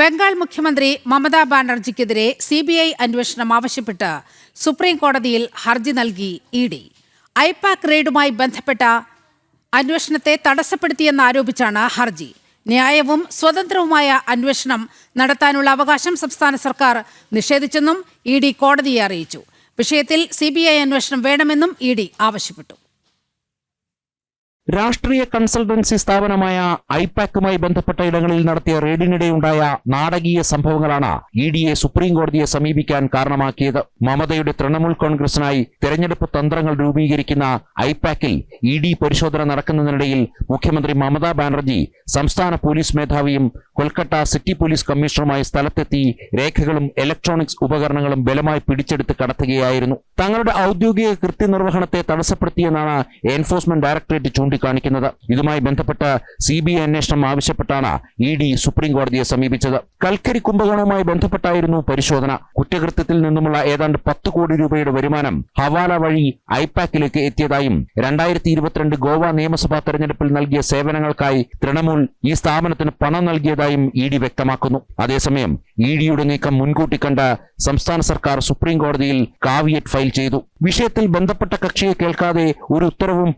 ബംഗാൾ മുഖ്യമന്ത്രി മമതാ ബാനർജിക്കെതിരെ C B I അന്വേഷണം ആവശ്യപ്പെട്ട് സുപ്രീം കോടതിയിൽ ഹർജി നൽകി ഇ ഡി. ഐപാക് റെയ്ഡുമായി ബന്ധപ്പെട്ട അന്വേഷണത്തെ തടസ്സപ്പെടുത്തിയെന്ന് ആരോപിച്ചാണ് ഹർജി. ന്യായവും സ്വതന്ത്രവുമായ അന്വേഷണം നടത്താനുള്ള അവകാശം സംസ്ഥാന സർക്കാർ നിഷേധിച്ചെന്നും ഇ ഡി കോടതിയെ അറിയിച്ചു. വിഷയത്തിൽ സി ബി ഐ അന്വേഷണം വേണമെന്നും ഇ ഡി ആവശ്യപ്പെട്ടു. രാഷ്ട്രീയ കൺസൾട്ടൻസി സ്ഥാപനമായ ഐപാക്കുമായി ബന്ധപ്പെട്ട ഇടങ്ങളിൽ നടത്തിയ റെയ്ഡിനിടെയുണ്ടായ നാടകീയ സംഭവങ്ങളാണ് ഇ ഡി സുപ്രീം കോടതിയെ സമീപിക്കാൻ കാരണമാക്കിയത്. മമതയുടെ തൃണമൂൽ കോൺഗ്രസിനായി തെരഞ്ഞെടുപ്പ് തന്ത്രങ്ങൾ രൂപീകരിക്കുന്ന ഐപാക്കിൽ ഇ ഡി പരിശോധന നടക്കുന്നതിനിടയിൽ മുഖ്യമന്ത്രി മമതാ ബാനർജി സംസ്ഥാന പോലീസ് മേധാവിയും കൊൽക്കത്ത സിറ്റി പോലീസ് കമ്മീഷണറുമായി സ്ഥലത്തെത്തി രേഖകളും ഇലക്ട്രോണിക്സ് ഉപകരണങ്ങളും ബലമായി പിടിച്ചെടുത്ത് കടത്തുകയായിരുന്നു. തങ്ങളുടെ ഔദ്യോഗിക കൃത്യനിർവഹണത്തെ തടസ്സപ്പെടുത്തിയെന്നാണ് എൻഫോഴ്സ്മെന്റ് ഡയറക്ടറേറ്റ് ചൂണ്ടിക്കാണിക്കുന്നത്. ഇതുമായി ബന്ധപ്പെട്ട് സി ബി ഐ അന്വേഷണം ആവശ്യപ്പെട്ടാണ് ഇ ഡി സുപ്രീം കോടതിയെ സമീപിച്ചത്. കൽക്കരി കുംഭകോണവുമായി ബന്ധപ്പെട്ടായിരുന്നു പരിശോധന. കുറ്റകൃത്യത്തിൽ നിന്നുമുള്ള ഏതാണ്ട് പത്ത് കോടി രൂപയുടെ വരുമാനം ഹവാല വഴി ഐപാക്കിലേക്ക് എത്തിയതായും രണ്ടായിരത്തി ഇരുപത്തിരണ്ട് ഗോവ നിയമസഭാ തെരഞ്ഞെടുപ്പിൽ നൽകിയ സേവനങ്ങൾക്കായി തൃണമൂൽ ഈ സ്ഥാപനത്തിന് പണം നൽകിയതായും ഇ ഡി വ്യക്തമാക്കുന്നു. അതേസമയം ഇ ഡിയുടെ നീക്കം മുൻകൂട്ടി കണ്ട സംസ്ഥാന സർക്കാർ സുപ്രീം കോടതിയിൽ കാവിയറ്റ് ഫയൽ ചെയ്തു. വിഷയത്തിൽ ബന്ധപ്പെട്ട കക്ഷിയെ കേൾക്കാതെ ഒരു ഉത്തരവും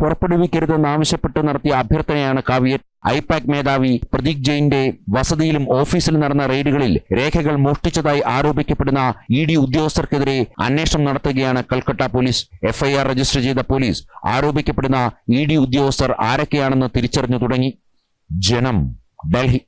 പുറപ്പെടുവിക്കരുതെന്നാവശ്യപ്പെട്ട് നടത്തിയ അഭ്യർത്ഥനയാണ് കാവ്യ ഐപാക് മേധാവി പ്രദീപ് ജെയിന്റെ വസതിയിലും ഓഫീസിലും നടന്ന റെയ്ഡുകളിൽ രേഖകൾ മോഷ്ടിച്ചതായി ആരോപിക്കപ്പെടുന്ന ഇ ഡി ഉദ്യോഗസ്ഥർക്കെതിരെ അന്വേഷണം നടത്തുകയാണ് കൽക്കട്ട പോലീസ്. എഫ്ഐആർ രജിസ്റ്റർ ചെയ്ത പോലീസ് ആരോപിക്കപ്പെടുന്ന ഇ ഡി ഉദ്യോഗസ്ഥർ ആരൊക്കെയാണെന്ന് തിരിച്ചറിഞ്ഞു തുടങ്ങി. ജനം ഡൽഹി.